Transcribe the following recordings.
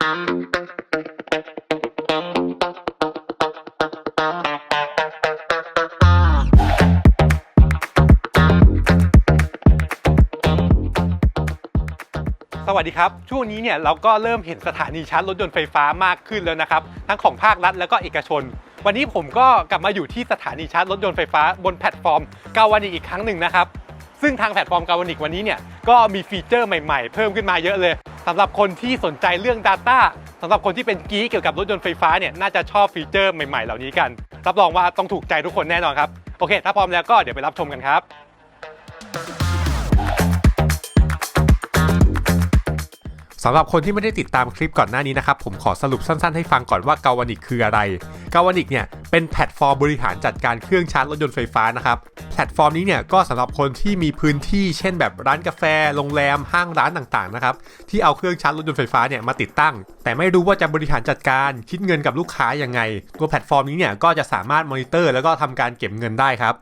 สวัสดีครับ ช่วงนี้เนี่ยเราก็เริ่มเห็นสถานีชาร์จรถยนต์ไฟฟ้ามากขึ้นแล้วนะครับ ทั้งของภาครัฐแล้วก็เอกชน วันนี้ผมก็กลับมาอยู่ที่สถานีชาร์จรถยนต์ไฟฟ้าบนแพลตฟอร์มกาวานิกอีกครั้งหนึ่งนะครับ ซึ่งทางแพลตฟอร์มกาวานิกวันนี้เนี่ยก็มีฟีเจอร์ใหม่ๆ เพิ่มขึ้นมาเยอะเลย สำหรับคนที่สนใจเรื่อง Data สำหรับคนที่เป็นกี้เกี่ยวกับรถยนต์ไฟฟ้าเนี่ยน่าจะชอบฟีเจอร์ใหม่ๆเหล่านี้กัน รับรองว่าต้องถูกใจทุกคนแน่นอนครับ โอเค ถ้าพร้อมแล้วก็เดี๋ยวไปรับชมกันครับ สำหรับคนที่ไม่ได้ติดตามคลิปก่อนหน้านี้นะครับ ผมขอสรุปสั้นๆให้ฟังก่อนว่ากาวานิกคืออะไรกาวานิกเนี่ยเป็นแพลตฟอร์มบริหารจัดการเครื่องชาร์จรถยนต์ไฟฟ้านะครับ แพลตฟอร์มนี้เนี่ยก็สำหรับคนที่มีพื้นที่เช่นแบบร้านกาแฟ โรงแรม ห้างร้านต่างๆนะครับที่เอาเครื่องชาร์จรถยนต์ไฟฟ้าเนี่ยมาติดตั้ง แต่ไม่รู้ว่าจะบริหารจัดการคิดเงินกับลูกค้ายังไง ตัวแพลตฟอร์มนี้เนี่ยก็จะสามารถมอนิเตอร์ แล้วก็ทำการเก็บเงินได้ครับ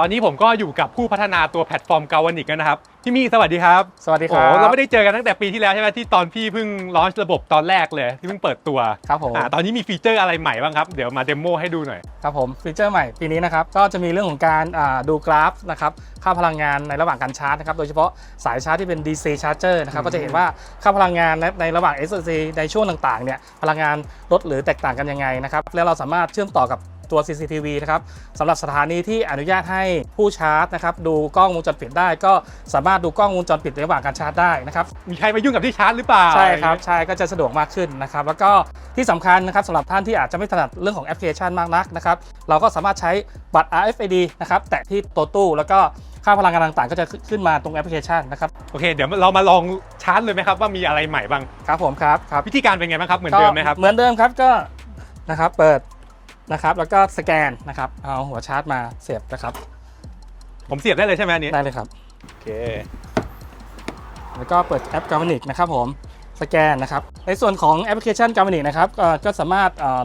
ตอนนี้ผมก็อยู่กับผู้พัฒนาตัวแพลตฟอร์มกาวานิกนะครับพี่มี่สวัสดีครับสวัสดีครับโอ้เราไม่ได้เจอกันตั้งแต่ปีที่แล้วใช่ไหมที่ตอนพี่เพิ่งลอนช์ระบบตอนแรกเลยที่เพิ่งเปิดตัวครับผมอ่าตอนนี้มีฟีเจอร์อะไรใหม่บ้างครับเดี๋ยวมาเดโมให้ดูหน่อยครับผมฟีเจอร์ใหม่ปีนี้นะครับก็จะมีเรื่องของการอ่าดูกราฟนะครับค่าพลังงานในระหว่างการชาร์จนะครับโดยเฉพาะสายชาร์จที่เป็น DC charger นะครับอืมก็จะเห็นว่าค่าพลังงานในในระหว่าง SOC ในช่วงต่างๆเนี่ยพลังงานลดหรือแตกต่างกันยังไงนะครับแล้วเราสามารถเชื่อมต่อกับ ตัว CCTV นะครับสำหรับสถานีที่อนุญาตให้ผู้ชาร์จนะครับดูกล้องวงจรปิดได้ก็สามารถดูกล้องวงจรปิดในระหว่างการชาร์จได้นะครับมีใครมายุ่งกับที่ชาร์จหรือเปล่าใช่ครับใช่ก็จะสะดวกมากขึ้นนะครับแล้วก็ที่สำคัญนะครับสำหรับท่านที่อาจจะไม่ถนัดเรื่องของแอปพลิเคชันมากนักนะครับเราก็สามารถใช้บัตร RFID นะครับแตะที่ตัวตู้แล้วก็ค่าพลังงานต่างๆ ก็จะขึ้นมาตรงแอปพลิเคชันนะครับโอเค เดี๋ยวเรามาลองชาร์จเลยไหมครับว่ามีอะไรใหม่บ้างครับผมครับครับวิธีการเป็นไงบ้างครับเหมือนเดิมไหมครับก็เหมือนเดิมครับก็นะครับเปิด นะครับ แล้วก็สแกนนะครับ เอาหัวชาร์จมาเสียบนะครับ ผมเสียบได้เลยใช่ไหมอันนี้ได้เลยครับ โอเค แล้วก็เปิดแอป g a r m i n i c นะครับผมสแกนนะครับ ในส่วนของแอปพลิเคชัน g a r m i n i c นะครับเอ่อก็สามารถเอ่อ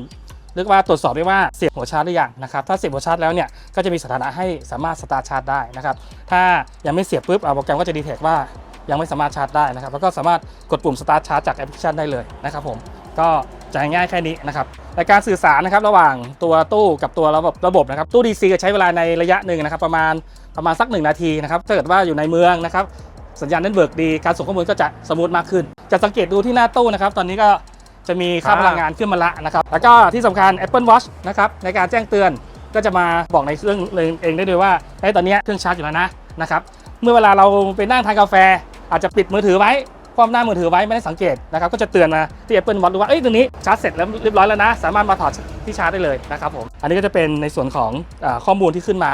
เรียกว่าตรวจสอบได้ว่าเสียบหัวชาร์จหรือยังนะครับ ถ้าเสียบหัวชาร์จแล้วเนี่ยก็จะมีสถานะให้สามารถสตาร์ทชาร์จได้นะครับ ถ้ายังไม่เสียบปุ๊บอ่าโปรแกรมก็จะดีเทคว่ายังไม่สามารถชาร์จได้นะครับ แล้วก็สามารถกดปุ่มสตาร์ทชาร์จจากแอปพลิเคชันได้เลยนะครับผม ก็ จะง่ายแค่นี้นะครับในการสื่อสารนะครับระหว่างตัวตู้กับตัวระบบระบบนะครับตู้ DC จะใช้เวลาในระยะหนึ่งนะครับ ประมาณประมาณสักหนึ่งนาทีนะครับถ้าเกิดว่าอยู่ในเมืองนะครับสัญญาณเน็ตเวิร์กดีการส่งข้อมูลก็จะสมูทมากขึ้น จะสังเกตดูที่หน้าตู้นะครับ ตอนนี้ก็จะมีค่าพลังงานขึ้นมาละนะครับ แล้วก็ที่สำคัญ Apple Watch นะครับในการแจ้งเตือนก็จะมาบอกในเครื่องเองได้ด้วยว่าไอ้ตอนนี้เครื่องชาร์จอยู่แล้วนะนะครับ เมื่อเวลาเราไปนั่งทานกาแฟ อาจจะปิดมือถือไว้ ความหน้ามือถือไว้ไม่ได้สังเกตนะครับก็จะเตือนมาที่ Apple Watch ดูว่าเอ้ยตรงนี้ชาร์จเสร็จแล้วเรียบร้อยแล้วนะ สามารถมาถอดที่ชาร์จได้เลยนะครับผมอันนี้ก็จะเป็นในส่วนของอข้อมูลที่ขึ้นมา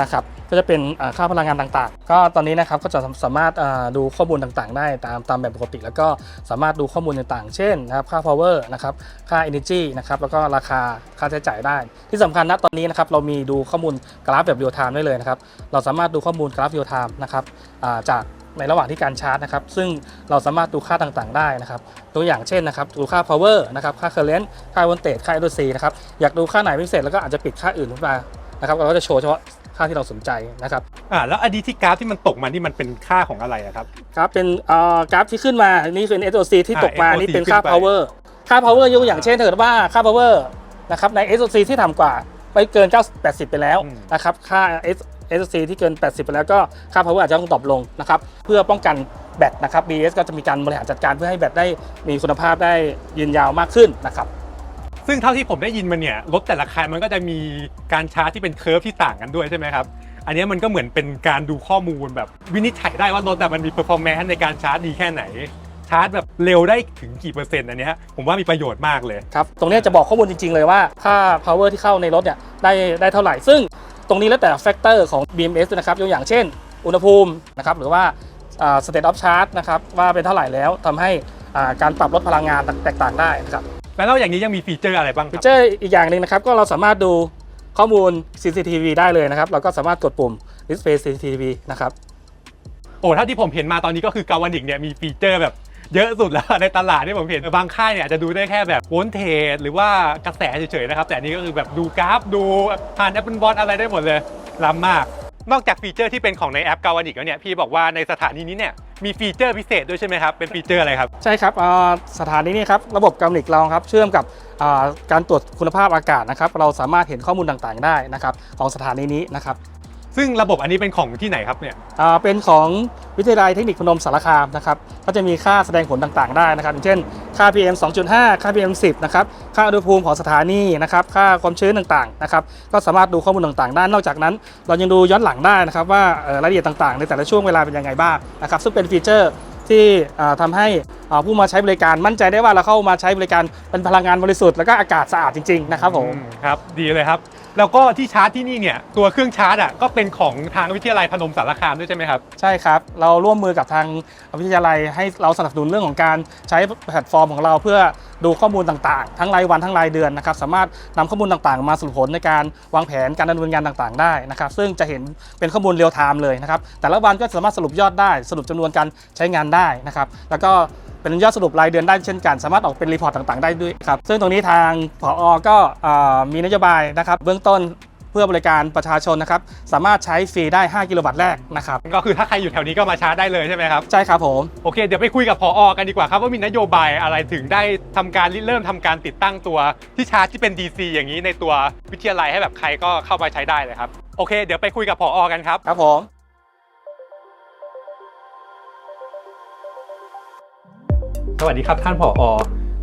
นะครับก็จะเป็นค่าพลังงานต่างๆ ก็ตอนนี้นะครับก็จะสามารถดูข้อมูลต่างๆ ได้ตามตามแบบปกติ แล้วก็สามารถดูข้อมูลต่างๆ เช่นนะครับค่า power นะครับค่า energy นะครับแล้วก็ราคาค่าใช้จ่ายได้ ที่สำคัญนะตอนนี้นะครับเรามีดูข้อมูลกราฟแบบ real time ได้เลยนะครับเราสามารถดูข้อมูลกราฟ real time นะครับจาก ในระหว่างที่การชาร์จนะครับ ซึ่งเราสามารถดูค่าต่างๆได้นะครับ ตัวอย่างเช่นนะครับดูค่า power นะครับค่า current ค่า voltage ค่า LC นะครับอยากดูค่าไหนพิเศษแล้วก็อาจจะปิดค่าอื่นขึ้นมานะครับเราก็จะโชว์เฉพาะค่าที่เราสนใจนะครับอ่าแล้วอันนี้ที่กราฟที่มันตกมานี่มันเป็นค่าของอะไรอะครับครับเป็นเอ่อกราฟที่ขึ้นมานี่คือ SOC ที่อ่าตกมา SOC นี่เป็นค่าขึ้นไป power ค่า power ยกตัวอย่างเช่นถ้าเกิดว่าค่า power นะครับใน SOC ที่ต่ำกว่าไปเกิน 9 80 ไปแล้วนะครับ ค่า S- SOC ที่เกิน 80 ไปแล้วก็ค่า power อาจจะต้องตอบลงนะครับเพื่อป้องกันแบตนะครับ BS ก็จะมีการบริหารจัดการเพื่อให้แบตได้มีคุณภาพได้ยืนยาวมากขึ้นนะครับซึ่งเท่าที่ผมได้ยินมาเนี่ยรถแต่ละคันมันก็จะมีการชาร์จที่เป็นเคอร์ฟที่ต่างกันด้วยใช่ไหมครับอันนี้มันก็เหมือนเป็นการดูข้อมูลแบบวินิจฉัยได้ว่ารถแต่มันมีเปอร์ฟอร์แมนซ์ในการชาร์จดีแค่ไหนชาร์จแบบเร็วได้ถึงกี่เปอร์เซ็นต์อันเนี้ยผมว่ามีประโยชน์มากเลยครับตรงเนี้ยจะบอกข้อมูลจริง ๆ เลยว่าค่า power ที่เข้าในรถเนี่ยได้ได้เท่าไหร่ ซึ่งต รงนี้แล้วแต่ factor ของ BMS ด้วยนะครับยกอย่างเช่น อุณหภูมินะครับหรือว่าอ่า state of charge นะครับว่าเป็นเท่าไหร่แล้วทำให้อ่าการปรับลดพลังงานแตกต่างได้นะครับแล้วอย่างนี้ยังมีฟีเจอร์อะไรบ้างคฟีรับเจอร์อีกอย่างหนึ่งนะครับ ก็เราสามารถดูข้อมูล CCTV ได้เลยนะครับ เราก็สามารถกดปุ่ม display CCTV นะครับ โอ้เท่าที่ผมเห็นมาตอนนี้ก็คือกาวานิกเนี่ยมีฟีเจอร์แบบ เยอะสุดแล้วในตลาดที่ผมเห็นบางค่ายเนี่ยอาจจะดูได้แค่แบบโวลเทจหรือว่ากระแสเฉยๆนะครับ แต่อันนี้ก็คือแบบดูกราฟดูผ่าน Apple Watch อะไรได้หมดเลยล้ำมาก นอกจากฟีเจอร์ที่เป็นของในแอปกาวานิกแล้วเนี่ยพี่บอกว่าในสถานีนี้เนี่ยมีฟีเจอร์พิเศษด้วยใช่ไหมครับเป็นฟีเจอร์อะไรครับใช่ครับสถานีนี้ครับระบบกำนิกเราครับเชื่อมกับการตรวจคุณภาพอากาศนะครับเราสามารถเห็นข้อมูลต่างๆได้นะครับของสถานีนี้นะครับ ซึ่งระบบอันนี้เป็นของที่ไหนครับเนี่ยอ่าเป็นของวิทยาลัยเทคนิคพนมสารคามนะครับก็จะมีค่าแสดงผลต่างๆได้นะครับอย่างเช่น ค่า PM 2.5 ค่า PM 10นะครับค่าอุณหภูมิของสถานีนะครับค่าความชื้นต่างๆนะครับก็สามารถดูข้อมูลต่างๆได้นอกจากนั้น เรายังดูย้อนหลังได้นะครับว่าเอ่อรายละเอียดต่างๆ ในแต่ละช่วงเวลาเป็นยังไงบ้างนะครับซึ่งเป็นฟีเจอร์ที่อ่าทำให้อ่าผู้มาใช้บริการมั่นใจได้ว่าเราเข้ามาใช้บริการเป็นพลังงานบริสุทธิ์แล้วก็อากาศสะอาดจริงๆนะครับผมอืครับดีเลยครับ แล้วก็ที่ชาร์จที่นี่เนี่ยตัวเครื่องชาร์จอะก็เป็นของทางวิทยาลัยพนมสารคามด้วยใช่ไหมครับ ใช่ครับ เราร่วมมือกับทางวิทยาลัยให้เราสนับสนุนเรื่องของการใช้แพลตฟอร์มของเราเพื่อดูข้อมูลต่างๆ ทั้งรายวันทั้งรายเดือนนะครับสามารถนำข้อมูลต่างๆ มาสรุปผลในการวางแผนการดำเนินงานต่างๆ ได้นะครับซึ่งจะเห็นเป็นข้อมูลเรียลไทม์เลยนะครับแต่ละวันก็สามารถสรุปยอดได้ สรุปจำนวนการใช้งานได้นะครับแล้วก็ เป็นยอดสรุปรายเดือนได้เช่นกัน สามารถออกเป็นรีพอร์ตต่างๆ ได้ด้วยครับ ซึ่งตรงนี้ทางผอก็อ่ามีนโยบายนะครับ เบื้องต้นเพื่อบริการประชาชนนะครับ สามารถใช้ฟรีได้ 5 กิโลวัตต์แรกนะครับ ก็คือถ้าใครอยู่แถวนี้ก็มาชาร์จได้เลยใช่ไหมครับ ใช่ครับผม โอเค เดี๋ยวไปคุยกับพออกันดีกว่าครับ ว่ามีนโยบายอะไรถึงได้ทำการริเริ่มทำการติดตั้งตัวที่ชาร์จที่เป็น DC อย่างนี้ในตัววิทยาลัยให้แบบใครก็เข้ามาใช้ได้เลยครับ โอเค เดี๋ยวไปคุยกับพออกันครับ ครับผม สวัสดีครับท่านผอ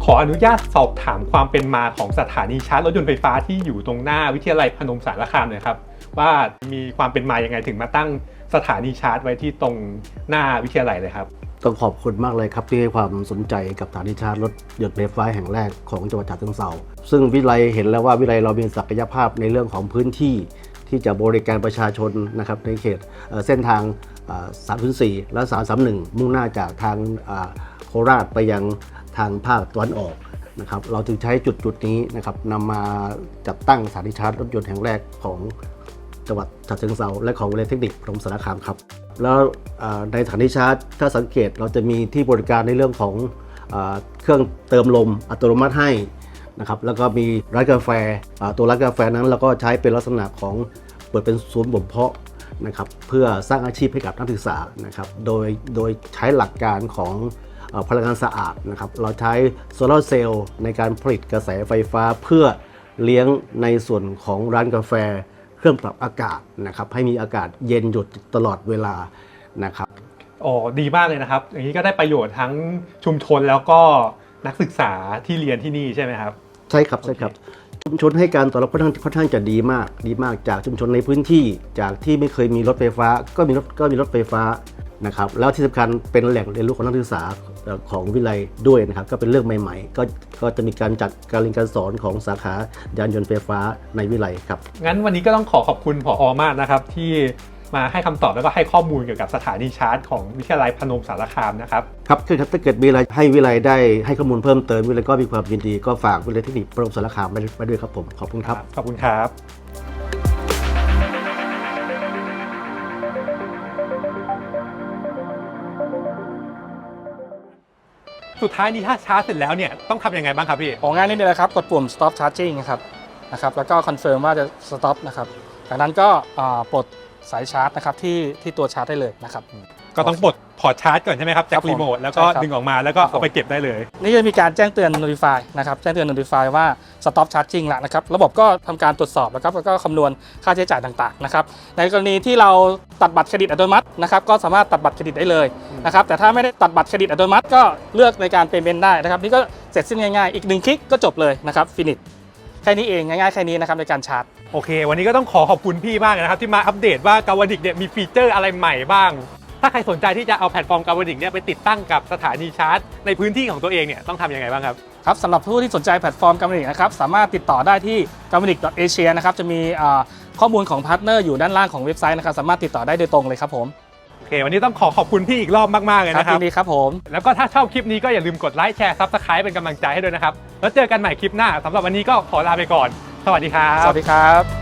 ขออนุญาตสอบถามความเป็นมาของสถานีชาร์จรถยนต์ไฟฟ้าที่อยู่ตรงหน้าวิทยาลัยพนมสารคามหน่อยครับ ว่ามีความเป็นมายังไงถึงมาตั้งสถานีชาร์จไว้ที่ตรงหน้าวิทยาลัยเลยครับ ต้องขอบคุณมากเลยครับที่ให้ความสนใจกับสถานีชาร์จรถยนต์ไฟฟ้าแห่งแรกของจังหวัดฉะเชิงเทราซึ่งวิไลเห็นแล้วว่าวิไลเรามีศักยภาพในเรื่องของพื้นที่ที่จะบริการประชาชนนะครับในเขตเส้นทาง 304 และ 331 มุ่งหน้าจากทาง โคราชไปยังทางภาคตะวันออกนะครับเราจึงใช้จุดจุดนี้นะครับนำมาจัดตั้งสถานีชาร์จรถยนต์แห่งแรกของจังหวัดฉะเชิงเซาและของวิทยาลัยเทคนิคพนมสารคามครับ แล้วในสถานีชาร์จถ้าสังเกตเราจะมีที่บริการในเรื่องของเครื่องเติมลมอัตโนมัติให้นะครับแล้วก็มีร้านกาแฟตัวร้านกาแฟนั้นเราก็ใช้เป็นลักษณะของเปิดเป็นศูนย์บ่มเพาะนะครับเพื่อสร้างอาชีพให้กับนักศึกษานะครับโดยโดยใช้หลักการของ พลังงานสะอาดนะครับเราใช้โซลาร์เซลล์ในการผลิตกระแสไฟฟ้าเพื่อเลี้ยงในส่วนของร้านกาแฟ เครื่องปรับอากาศนะครับให้มีอากาศเย็นหยุดตลอดเวลานะครับอ๋อดีมากเลยนะครับ อย่างนี้ก็ได้ประโยชน์ทั้งชุมชนแล้วก็นักศึกษาที่เรียนที่นี่ใช่ไหมครับ ใช่ครับใช่ครับชุมชนให้การตอบรับค่อนข้างค่อนข้างจะดีมาก ดีมากจากชุมชนในพื้นที่ จากที่ไม่เคยมีรถไฟฟ้า ก็มีรถก็มีรถไฟฟ้า นะครับแล้วที่สำคัญเป็นแหล่งเรียนรู้ของนักศึกษาของวิทยาลัยด้วยนะครับก็เป็นเรื่องใหม่ๆ ก็ก็จะมีการจัดการเรียนการสอนของสาขายานยนต์ไฟฟ้าในวิทยาลัยครับงั้นวันนี้ก็ต้องขอขอบคุณผอมากนะครับที่มาให้คำตอบแล้วก็ให้ข้อมูลเกี่ยวกับสถานีชาร์จของวิทยาลัยพนมสารคามนะครับครับคือครับถ้าเกิดมีอะไรให้วิไลได้ให้ข้อมูลเพิ่มเติมวิไลก็มีความยินดีก็ฝากวิไลเทคนิคประมสารคามไว้ด้วยครับผมขอบคุณครับขอบคุณครับ สุดท้ายนี้ถ้าชาร์จเสร็จแล้วเนี่ยต้องทำยังไงบ้างครับพี่ ของงานนี้เลยนะครับ กดปุ่ม stop charging นะครับนะครับ แล้วก็คอนเฟิร์มว่าจะ stop นะครับ จากนั้นก็อ่าปลดสายชาร์จนะครับที่ที่ตัวชาร์จได้เลยนะครับ ก็ต้องปลดพอร์ตชาร์จก่อนใช่ไหมครับคจารักบผมรีโมทแล้วก็ใช่ครับดึงออกมาแล้วก็ครับผมเอาไปเก็บได้เลย นี่จะมีการแจ้งเตือน notify นะครับแจ้งเตือน notify ว่า stop charging ละนะครับระบบก็ทำการตรวจสอบนะครับแล้วก็คำนวณค่าใช้จ่ายต่างๆนะครับในกรณีที่เราตัดบัตรเครดิตอัตโนมัตินะครับก็สามารถตัดบัตรเครดิตได้เลยนะครับแต่ถ้าไม่ได้ตัดบัตรเครดิตอัตโนมัติก็เลือกในการ payment ได้นะครับนี่ก็เสร็จสิ้นง่ายๆอีกหนึ่งคลิกก็จบเลยนะครับ finish แค่นี้เองง่ายๆแค่นี้นะครับในการชาร์จโอเค วันนี้ก็ต้องขอขอบคุณพี่มากเลยนะครับ ที่มาอัปเดตว่ากาวดิกเนี่ยมีฟีเจอร์อะไรใหม่บ้าง ถ้าใครสนใจที่จะเอาแพลตฟอร์มกาวดิกเนี่ยไปติดตั้งกับสถานีชาร์จ ในพื้นที่ของตัวเองเนี่ยต้องทำยังไงบ้างครับ ครับสำหรับผู้ที่สนใจแพลตฟอร์มก a ม a นิกนะครับสามารถติดต่อได้ที่ g a m a n i c a s i a นะครับจะมีอ่าข้อมูลของพาร์ทเนอร์อยู่ด้านล่างของเว็บไซต์นะครับสามารถติดต่อได้โดยตรงเลยครับผมโอเค วันนี้ต้องขอขอบคุณพี่อีกรอบมากๆเลยครับนะครับ ยินดีครับผม แล้วก็ถ้าชอบคลิปนี้ก็อย่าลืมกดไลค์แชร์ซับสไครป์เป็นกำลังใจให้ด้วยนะครับ แล้วเจอกันใหม่คลิปหน้าสำหรับวันนี้ก็ขอลาไปก่อน สวัสดีครับ สวัสดีครับ